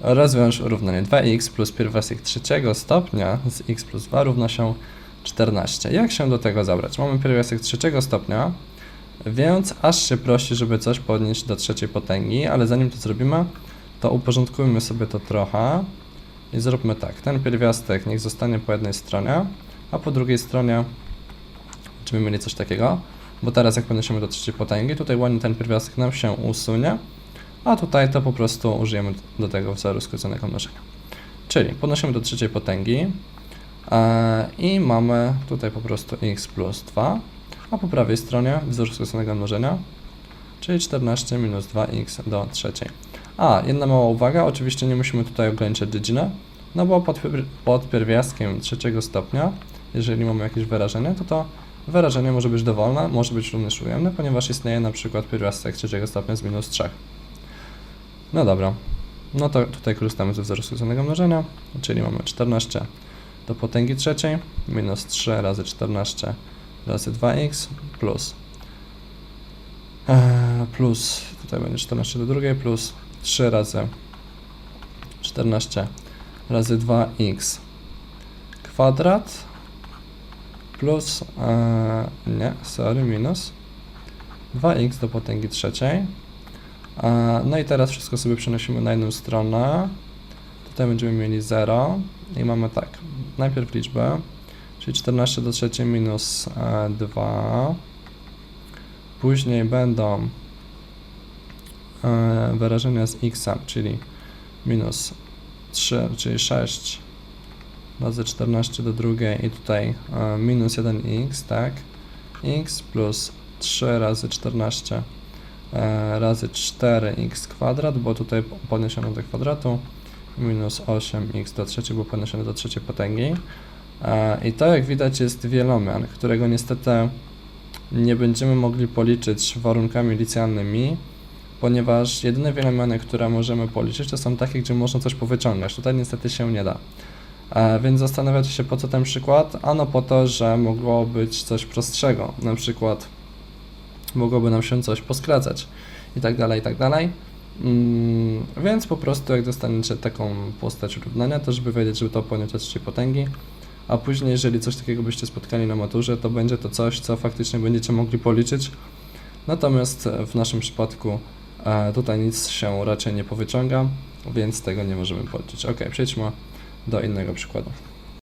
Rozwiąż równanie 2x plus pierwiastek trzeciego stopnia z x plus 2 równa się 14. Jak się do tego zabrać? Mamy pierwiastek trzeciego stopnia, więc aż się prosi, żeby coś podnieść do trzeciej potęgi, ale zanim to zrobimy, to uporządkujmy sobie to trochę i zróbmy tak. Ten pierwiastek niech zostanie po jednej stronie, a po drugiej stronie będziemy mieli coś takiego, bo teraz jak podniesiemy do trzeciej potęgi, tutaj ładnie ten pierwiastek nam się usunie, a tutaj to po prostu użyjemy do tego wzoru skróconego mnożenia. Czyli podnosimy do trzeciej potęgi e, i mamy tutaj po prostu x plus 2, a po prawej stronie wzór skróconego mnożenia, czyli 14 minus 2x do trzeciej. A, jedna mała uwaga, oczywiście nie musimy tutaj ograniczać dziedziny, no bo pod, pod pierwiastkiem trzeciego stopnia, jeżeli mamy jakieś wyrażenie, to to wyrażenie może być dowolne, może być również ujemne, ponieważ istnieje na przykład pierwiastek trzeciego stopnia z minus 3. No dobra, no to tutaj korzystamy ze wzoru skróconego mnożenia, czyli mamy 14 do potęgi trzeciej minus 3 razy 14 razy 2x plus e, plus tutaj będzie 14 do drugiej plus 3 razy 14 razy 2x kwadrat plus e, nie, sorry, minus 2x do potęgi trzeciej No i teraz wszystko sobie przenosimy na jedną stronę. Tutaj będziemy mieli 0 i mamy tak, najpierw liczbę, czyli 14 do trzeciej minus e, 2. Później będą e, wyrażenia z x, czyli minus 3, czyli 6 razy 14 do drugiej i tutaj e, minus 1x, tak? x plus 3 razy 14 e, razy 4x kwadrat, bo tutaj podniesiono do kwadratu, minus 8x do trzeciej, bo podniesiono do trzeciej potęgi. E, I to jak widać jest wielomian, którego niestety nie będziemy mogli policzyć warunkami licealnymi, ponieważ jedyne wielomiany, które możemy policzyć, to są takie, gdzie można coś powyciągać. Tutaj niestety się nie da. E, więc zastanawiacie się po co ten przykład? Ano po to, że mogło być coś prostszego, na przykład mogłoby nam się coś poskracać i tak dalej, i tak dalej. Mm, więc po prostu jak dostaniecie taką postać równania, to żeby wiedzieć, żeby to do trzeciej potęgi, a później jeżeli coś takiego byście spotkali na maturze, to będzie to coś, co faktycznie będziecie mogli policzyć. Natomiast w naszym przypadku e, tutaj nic się raczej nie powyciąga, więc tego nie możemy policzyć. Ok, przejdźmy do innego przykładu.